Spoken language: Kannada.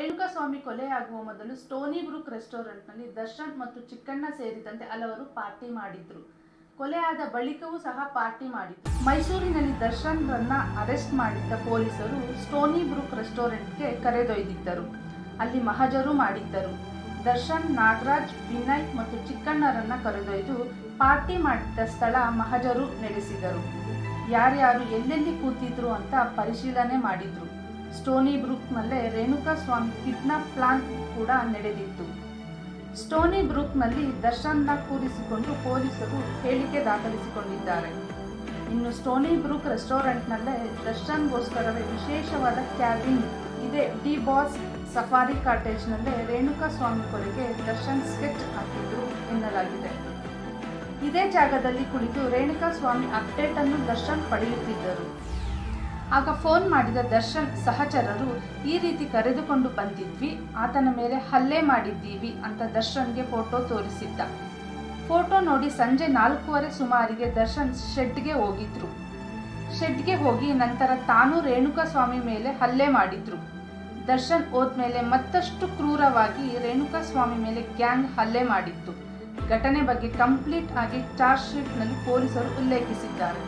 ರೇಣುಕಾಸ್ವಾಮಿ ಕೊಲೆಯಾಗುವ ಮೊದಲು ಸ್ಟೋನಿ ಬ್ರೂಕ್ ರೆಸ್ಟೋರೆಂಟ್ನಲ್ಲಿ ದರ್ಶನ್ ಮತ್ತು ಚಿಕ್ಕಣ್ಣ ಸೇರಿದಂತೆ ಹಲವರು ಪಾರ್ಟಿ ಮಾಡಿದ್ರು. ಕೊಲೆಯಾದ ಬಳಿಕವೂ ಸಹ ಪಾರ್ಟಿ ಮಾಡಿದ್ರು. ಮೈಸೂರಿನಲ್ಲಿ ದರ್ಶನ್ ರನ್ನ ಅರೆಸ್ಟ್ ಮಾಡಿದ್ದ ಪೊಲೀಸರು ಸ್ಟೋನಿ ಬ್ರೂಕ್ ರೆಸ್ಟೋರೆಂಟ್ಗೆ ಕರೆದೊಯ್ದಿದ್ದರು. ಅಲ್ಲಿ ಮಹಜರು ಮಾಡಿದ್ದರು. ದರ್ಶನ್, ನಾಗರಾಜ್, ವಿನಯ್ ಮತ್ತು ಚಿಕ್ಕಣ್ಣರನ್ನ ಕರೆದೊಯ್ದು ಪಾರ್ಟಿ ಮಾಡಿದ್ದ ಸ್ಥಳ ಮಹಜರು ನಡೆಸಿದರು ಯಾರ್ಯಾರು ಎಲ್ಲೆಲ್ಲಿ ಕೂತಿದ್ರು ಅಂತ ಪರಿಶೀಲನೆ ಮಾಡಿದ್ರು. ಸ್ಟೋನಿ ಬ್ರೂಕ್ನಲ್ಲೇ ರೇಣುಕಾ ಸ್ವಾಮಿ ಕಿಡ್ನಾಪ್ ಪ್ಲಾನ್ ಕೂಡ ನಡೆದಿತ್ತು. ಸ್ಟೋನಿ ಬ್ರೂಕ್ನಲ್ಲಿ ದರ್ಶನ್ನ ಕೂರಿಸಿಕೊಂಡು ಪೊಲೀಸರು ಹೇಳಿಕೆ ದಾಖಲಿಸಿಕೊಂಡಿದ್ದಾರೆ. ಇನ್ನು ಸ್ಟೋನಿ ಬ್ರೂಕ್ ರೆಸ್ಟೋರೆಂಟ್ನಲ್ಲೇ ದರ್ಶನ್ಗೋಸ್ಕರವೇ ವಿಶೇಷವಾದ ಕ್ಯಾಬಿನ್ ಇದೆ. ಡಿ ಬಾಸ್ ಸಫಾರಿ ಕಾಟೇಜ್ನಲ್ಲೇ ರೇಣುಕಾ ಸ್ವಾಮಿ ಕೊಲೆಗೆ ದರ್ಶನ್ ಸ್ಕೆಚ್ ಹಾಕಿದ್ರು ಎನ್ನಲಾಗಿದೆ. ಇದೇ ಜಾಗದಲ್ಲಿ ಕುಳಿತು ರೇಣುಕಾ ಸ್ವಾಮಿ ಅಪ್ಡೇಟ್ ಅನ್ನು ದರ್ಶನ್ ಪಡೆಯುತ್ತಿದ್ದರು. ಆಗ ಫೋನ್ ಮಾಡಿದ ದರ್ಶನ್ ಸಹಚರರು ಈ ರೀತಿ ಕರೆದುಕೊಂಡು ಬಂದಿದ್ವಿ, ಆತನ ಮೇಲೆ ಹಲ್ಲೆ ಮಾಡಿದ್ದೀವಿ ಅಂತ ದರ್ಶನ್ಗೆ ಫೋಟೋ ತೋರಿಸಿದ್ದ. ಫೋಟೋ ನೋಡಿ ಸಂಜೆ ನಾಲ್ಕೂವರೆ ಸುಮಾರಿಗೆ ದರ್ಶನ್ ಶೆಡ್ಗೆ ಹೋಗಿದ್ರು. ಶೆಡ್ಗೆ ಹೋಗಿ ನಂತರ ತಾನು ರೇಣುಕಾ ಸ್ವಾಮಿ ಮೇಲೆ ಹಲ್ಲೆ ಮಾಡಿದ್ರು. ದರ್ಶನ್ ಹೋದ್ಮೇಲೆ ಮತ್ತಷ್ಟು ಕ್ರೂರವಾಗಿ ರೇಣುಕಾ ಸ್ವಾಮಿ ಮೇಲೆ ಗ್ಯಾಂಗ್ ಹಲ್ಲೆ ಮಾಡಿತ್ತು. ಘಟನೆ ಬಗ್ಗೆ ಕಂಪ್ಲೀಟ್ ಆಗಿ ಚಾರ್ಜ್ ಶೀಟ್ನಲ್ಲಿ ಪೊಲೀಸರು ಉಲ್ಲೇಖಿಸಿದ್ದಾರೆ.